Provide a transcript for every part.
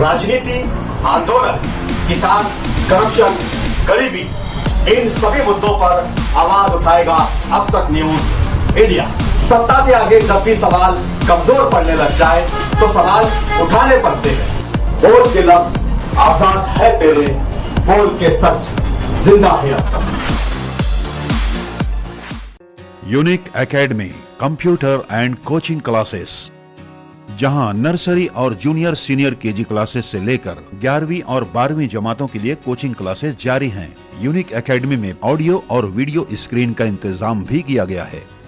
राजनीति, आंदोलन, किसान, करप्शन, गरीबी, इन सभी मुद्दों पर आवाज़ उठाएगा अब तक न्यूज़ इंडिया। सत्ता के आगे जब भी सवाल कमज़ोर पड़ने लग जाए तो सवाल उठाने पड़ते हैं। बोल के लफ्ज आज़ाद है तेरे, बोल के सच, ज़िंदा है अब तक। Unique academy computer and coaching classes जहाँ नर्सरी और जूनियर सीनियर केजी क्लासेस से लेकर 11वीं और 12वीं जमातों के लिए कोचिंग क्लासेस जारी हैं। यूनिक एकेडमी में ऑडियो और वीडियो स्क्रीन का इंतज़ाम भी किया गया है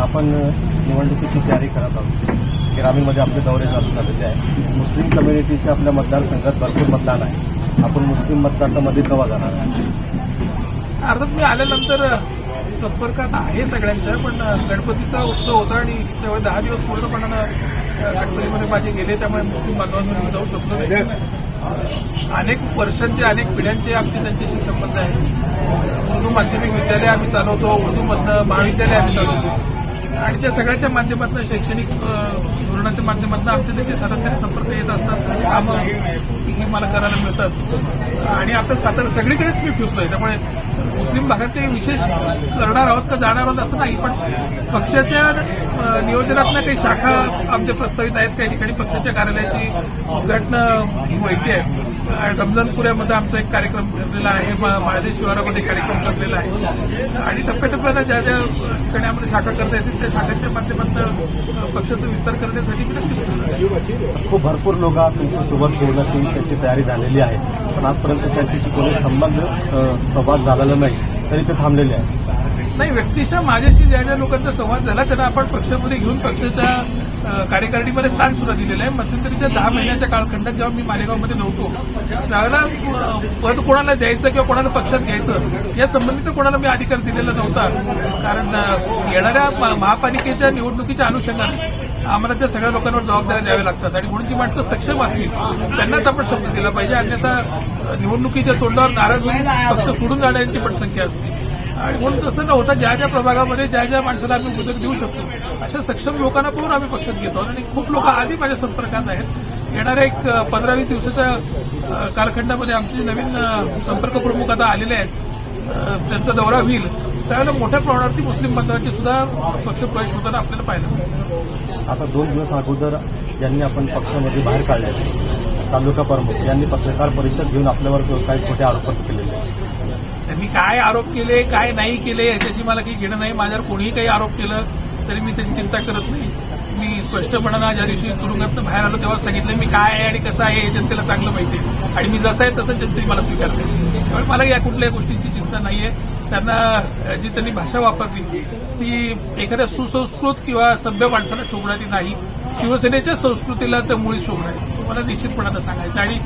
आपण निवडणुकीची तयारी करत आहोत. ग्रामीणमध्ये आपले दौरे चालू झालेले आहे मुस्लिम कम्युनिटीचे आपल्या मतदारसंघात भरपूर मतदान आहे. आपण मुस्लिम मतदारामध्ये कवा जाणार आहे? अर्थात मी आल्यानंतर संपर्कात आहे सगळ्यांच्या पण गणपतीचा उत्सव होता आणि त्यावेळी दहा दिवस पूर्णपणानं गणपतीमध्ये माझे गेले त्यामुळे मुस्लिम बांधवांमध्ये जाऊ शकलो नाही. अनेक वर्षांचे अनेक पिढ्यांचे आमचे त्यांच्याशी संबंध आहे उर्दू माध्यमिक विद्यालय आम्ही चालवतो उर्दूमधनं महाविद्यालय आम्ही चालवतो. आणि त्या सगळ्याच्या माध्यमातून शैक्षणिक धोरणाच्या माध्यमातून आमचे त्यांचे सातत्याने संपर्क येत असतात. त्यांची कामं हे मला करायला मिळतात. आणि आता सातारा सगळीकडेच मी फिरतोय. त्यामुळे मुस्लिम भागात काही विशेष करणार आहोत का जाणार आहोत असं नाही पण पक्षाच्या नियोजनातून काही शाखा आमच्या प्रस्तावित आहेत. काही ठिकाणी पक्षाच्या कार्यालयाची उद्घाटनं ही व्हायची आहे. रमजानपुऱ्यामध्ये आमचा एक कार्यक्रम ठरलेला आहे. मा- शिवारामध्ये कार्यक्रम ठरलेला आहे. आणि टप्प्याटप्प्यानं ज्या ज्या ठिकाणी आम्हाला शाखा करता येतील त्या शाखांच्या माध्यमातून पक्षाचा विस्तार करण्यासाठी नक्कीच प्रयत्न खूप भरपूर लोक तुमच्यासोबत बोलण्याची त्यांची तयारी झालेली आहे. पण आजपर्यंत त्यांच्याशी कोणी संबंध अ, झालेला नाही. तरी ते थांबलेले आहे नाही व्यक्तिशः माझ्याशी ज्या ज्या लोकांचा संवाद झाला त्यांना आपण पक्षामध्ये घेऊन पक्षाच्या कार्यकारिणीमध्ये स्थान सुद्धा दिलेलं आहे. मध्यंतरीच्या दहा महिन्याच्या काळखंडात जेव्हा मी मालेगावमध्ये नव्हतो त्यावेळेला पद कोणाला द्यायचं किंवा कोणाला पक्षात घ्यायचं या संबंधीचा कोणाला मी अधिकार दिलेला नव्हता. कारण येणाऱ्या म- महापालिकेच्या निवडणुकीच्या अनुषंगाने आम्हाला त्या सगळ्या लोकांवर जबाबदाऱ्या द्याव्या लागतात. आणि म्हणून जी माणसं सक्षम असतील त्यांनाच आपण शब्द दिला पाहिजे. अन्यथा निवडणुकीच्या तोंडावर नाराज होऊन पक्ष सोडून जाणाऱ्यांची पण संख्या असते. आणि म्हणून तसं न होता ज्या ज्या प्रभागामध्ये ज्या ज्या माणसाला आम्ही मदत देऊ शकतो अशा सक्षम लोकांना पूर्ण आम्ही पक्षात घेतो. आणि खूप लोक आजही माझ्या संपर्कात आहेत. येणाऱ्या एक पंधरा वीस दिवसाच्या कालखंडामध्ये आमचे जे नवीन संपर्क प्रमुख आता आलेले आहेत त्यांचा दौरा होईल. त्यावेळेला मोठ्या प्रमाणावरती मुस्लिम बांधवांची सुद्धा पक्ष प्रवेश होताना आपल्याला पाहिलं आता दोन दिवस अगोदर यांनी आपण पक्षामध्ये बाहेर काढले. तालुका प्रमुख यांनी पत्रकार परिषद घेऊन आपल्यावर काही खोटे आरोप केलेले. मी काय आरोप केले काय नाही केले याच्याशी मला काही घेणं नाही माझ्यावर कोणीही काही आरोप केलं तरी मी त्याची चिंता करत नाही. मी स्पष्टपणानं ज्या दिवशी तुरुंगातनं बाहेर आलो तेव्हा सांगितलं मी काय आहे आणि कसं आहे हे जनतेला चांगलं माहिती आहे. आणि मी जसं आहे तसं जनतेने मला स्वीकारते त्यामुळे मला या कुठल्याही गोष्टींची चिंता नाहीये. त्यांना जी त्यांनी भाषा वापरली ती एखाद्या सुसंस्कृत किंवा सभ्य माणसाला शोभणारी नाही. शिवसेनेच्या संस्कृतीला तर मुळीच शोभणार तुम्हाला निश्चितपणानं सांगायचं आणि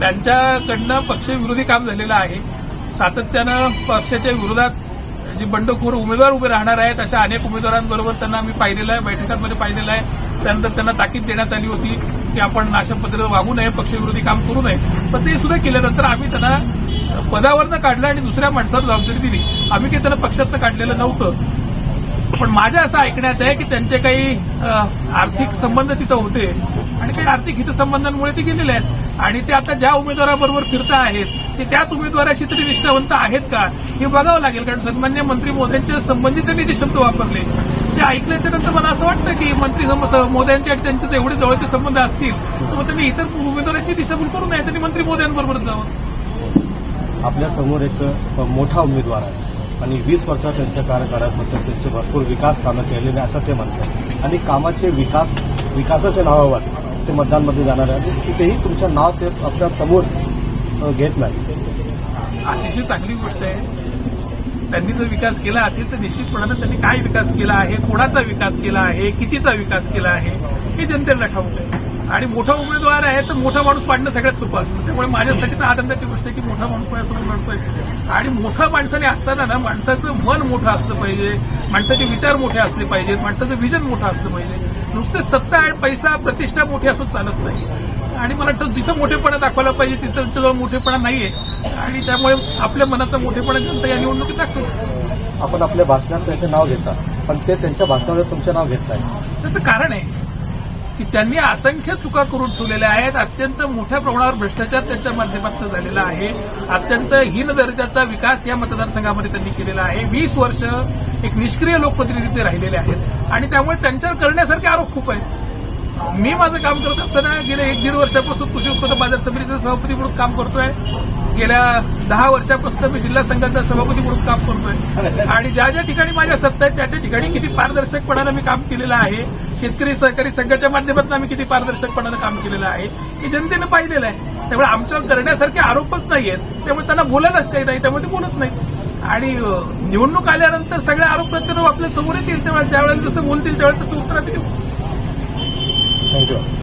त्यांच्याकडनं पक्षविरोधी काम झालेलं आहे. सातत्यानं पक्षाच्या विरोधात जे बंडखोर उमेदवार उभे राहणार आहेत अशा अनेक उमेदवारांबरोबर त्यांना आम्ही पाहिलेलं आहे बैठकांमध्ये पाहिलेलं आहे. त्यानंतर त्यांना ताकीद देण्यात आली होती की आपण अशा पद्धतीनं वागू नये पक्षविरोधी काम करू नये. पण ते सुद्धा केल्यानंतर आम्ही त्यांना पदावरनं काढलं आणि दुसऱ्या माणसाला जबाबदारी दिली. आम्ही काही त्यांना पक्षातनं काढलेलं नव्हतं. पण माझ्या असं ऐकण्यात आहे की त्यांचे काही आर्थिक संबंध तिथं होते. आणि काही आर्थिक हितसंबंधांमुळे ते गेलेले आहेत. आणि ते आता ज्या उमेदवाराबरोबर फिरता आहेत ते त्याच उमेदवाराशी तरी निष्ठावंत आहेत का? हे बघावं लागेल कारण सन्मान्य मंत्री मोदींच्या संबंधित त्यांनी जे शब्द वापरले ते ऐकल्याच्या नंतर मला असं वाटतं की मंत्री सम- आणि त्यांचे एवढे जवळचे संबंध असतील तर मग त्यांनी इतर उमेदवारांची दिशाभूल करू नये त्यांनी मंत्री मोद्यांबरोबर जावं. आपल्यासमोर एक मोठा उमेदवार आहे. आणि वीस वर्षात त्यांच्या कार्यकाळात त्यांचे भरपूर विकास कामं केलेले असं ते म्हणतात. आणि कामाचे विकास विकासाच्या नावावर ते मतदानमध्ये जाणार आहे. आणि तिथेही तुमचं नाव ते आपल्यासमोर घेत नाही. अतिशय चांगली गोष्ट आहे. त्यांनी जर विकास केला असेल तर निश्चितपणानं त्यांनी काय विकास केला आहे कोणाचा विकास केला आहे कितीचा विकास केला आहे हे जनतेला ठाऊक आहे. आणि मोठा उमेदवार आहे तर मोठा माणूस पाडणं सगळ्यात सोपं असतं. त्यामुळे माझ्यासाठी तर आनंदाची गोष्ट आहे की मोठा माणूस माझ्यासमोर लढतोय आणि मोठा माणसाने असताना ना माणसाचं मन मोठं असलं पाहिजे. माणसाचे विचार मोठे असले पाहिजेत. माणसाचं विजन मोठं असलं पाहिजे. नुसते सत्ता आणि पैसा प्रतिष्ठा मोठी असून चालत नाही. आणि मला वाटतं जिथं मोठेपणा दाखवायला पाहिजे तिथं त्यांच्याजवळ मोठेपणा नाहीये. आणि त्यामुळे आपल्या मनाचा मोठेपणा जनता या निवडणुकीत दाखवतो. आपण आपल्या भाषणात त्याचे नाव घेता पण ते त्यांच्या भाषणामध्ये तुमचं नाव घेत नाही. त्याचं कारण आहे की त्यांनी असंख्य चुका करून ठेवलेल्या आहेत. अत्यंत मोठ्या प्रमाणावर भ्रष्टाचार त्यांच्या माध्यमातून झालेला आहे. अत्यंत हीन दर्जाचा विकास या मतदारसंघामध्ये त्यांनी केलेला आहे. वीस वर्ष एक निष्क्रिय लोकप्रतिनिधी ते राहिलेले आहेत. आणि त्यामुळे त्यांच्यावर करण्यासारखे आरोप खूप आहेत. मी माझं काम करत असताना गेल्या एक दीड वर्षापासून कृषी उत्पन्न बाजार समितीचा सभापती म्हणून काम करतोय. गेल्या दहा वर्षापासून मी जिल्हा संघाचा सभापती म्हणून काम करतोय. आणि ज्या ज्या ठिकाणी माझ्या सत्ता आहेत त्या त्या ठिकाणी किती पारदर्शकपणानं मी काम केलेलं आहे. शेतकरी सहकारी संघाच्या माध्यमातून आम्ही किती पारदर्शकपणानं काम केलेलं आहे हे जनतेनं पाहिलेलं आहे. त्यामुळे आमच्यावर करण्यासारखे आरोपच नाही आहेत त्यामुळे त्यांना बोलायलाच काही नाही त्यामुळे ते बोलत नाही आणि निवडणूक आल्यानंतर सगळे आरोप प्रत्यारोप आपल्यासमोर येतील. तेव्हा ज्यावेळेला जसं बोलतील त्यावेळेला तसं उत्तर आम्ही देऊ. 那个